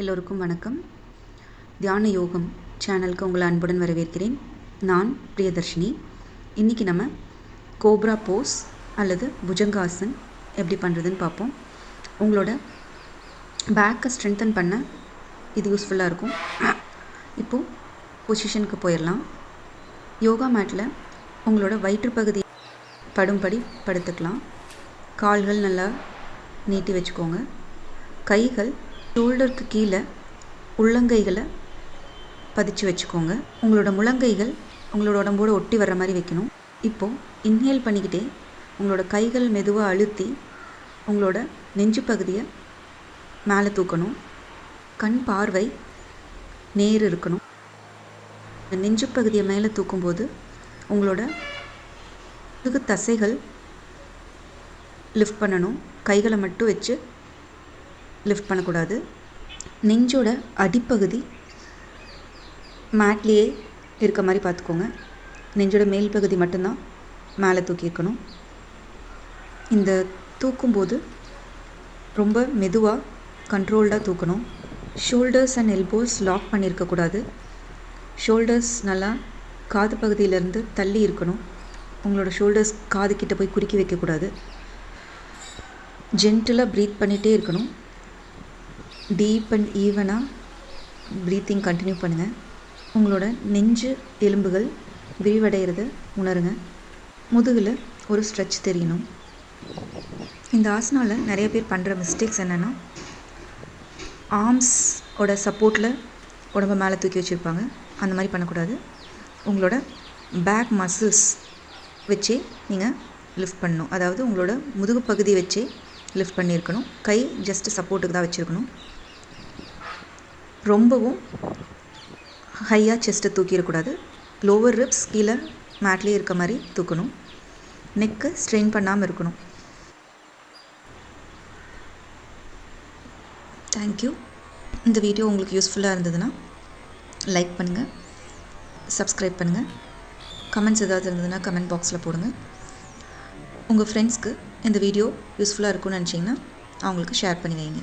எல்லோருக்கும் வணக்கம். தியான யோகம் சேனலுக்கு உங்களை அன்புடன் வரவேற்கிறேன். நான் பிரியதர்ஷினி. இன்றைக்கி நம்ம கோப்ரா போஸ் அல்லது புஜங்காசன் எப்படி பண்ணுறதுன்னு பார்ப்போம். உங்களோட பேக்கை ஸ்ட்ரென்தன் பண்ண இது யூஸ்ஃபுல்லாக இருக்கும். இப்போது பொசிஷனுக்கு போயிடலாம். யோகா மேட்டில் உங்களோட வயிற்றுப்பகுதி படும்படி படுத்துக்கலாம். கால்கள் நல்லா நீட்டி வச்சுக்கோங்க. கைகள் ஷோல்டருக்கு கீழே உள்ளங்கைகளை பதிச்சு வச்சுக்கோங்க. உங்களோட முழங்கைகள் உங்களோட உடம்போடு ஒட்டி வர்ற மாதிரி வைக்கணும். இப்போது இன்ஹேல் பண்ணிக்கிட்டே உங்களோட கைகள் மெதுவாக அழுத்தி உங்களோட நெஞ்சு பகுதியை மேலே தூக்கணும். கண் பார்வை நேர் இருக்கணும். நெஞ்சு பகுதியை மேலே தூக்கும்போது உங்களோட முதுகு தசைகள் லிஃப்ட் பண்ணணும். கைகளை மட்டும் வச்சு லிஃப்ட் பண்ணக்கூடாது. நெஞ்சோட அடிப்பகுதி மேட்லேயே இருக்க மாதிரி பார்த்துக்கோங்க. நெஞ்சோட மேல் பகுதி மட்டும்தான் மேலே தூக்கியிருக்கணும் இந்த தூக்கும்போது ரொம்ப மெதுவாக கண்ட்ரோல்டாக தூக்கணும். ஷோல்டர்ஸ் அண்ட் எல்போஸ் லாக் பண்ணியிருக்கக்கூடாது. ஷோல்டர்ஸ் நல்லா காது பகுதியிலேருந்து தள்ளி இருக்கணும். உங்களோட ஷோல்டர்ஸ் காது கிட்ட போய் குறுக்கி வைக்கக்கூடாது. ஜென்டிலாக ப்ரீத் பண்ணிகிட்டே இருக்கணும். டீப் அண்ட் ஈவனாக ப்ரீத்திங் கண்டினியூ பண்ணுங்கள் உங்களோட நெஞ்சு எலும்புகள் விரிவடைகிறத உணருங்க. முதுகில் ஒரு ஸ்ட்ரெச் தெரியணும். இந்த ஆசனாவில் நிறைய பேர் பண்ணுற மிஸ்டேக்ஸ் என்னென்னா ஆர்ம்ஸோட சப்போர்ட்டில் உடம்ப மேலே தூக்கி வச்சுருப்பாங்க. அந்த மாதிரி பண்ணக்கூடாது. உங்களோட பேக் மசில்ஸ் வச்சே நீங்கள் லிஃப்ட் பண்ணணும். அதாவது உங்களோட முதுகு பகுதி வச்சே லிஃப்ட் பண்ணியிருக்கணும். கை ஜஸ்ட்டு சப்போர்ட்டுக்கு தான் வச்சுருக்கணும். ரொம்பவும் ஹையாக செஸ்ட்டை தூக்கிடக்கூடாது. லோவர் ரிப்ஸ் கீழே மேட்லேயே இருக்க மாதிரி தூக்கணும். நெக்கு ஸ்ட்ரெயின் பண்ணாமல் இருக்கணும். தேங்க்யூ இந்த வீடியோ உங்களுக்கு யூஸ்ஃபுல்லாக இருந்ததுன்னா லைக் பண்ணுங்கள் சப்ஸ்கிரைப் பண்ணுங்கள் கமெண்ட்ஸ் ஏதாவது இருந்ததுன்னா கமெண்ட் பாக்ஸில் போடுங்க. உங்கள் ஃப்ரெண்ட்ஸ்க்கு இந்த வீடியோ யூஸ்ஃபுல்லாக இருக்கும்னு நினச்சிங்கன்னா அவங்களுக்கு ஷேர் பண்ணி வைங்க.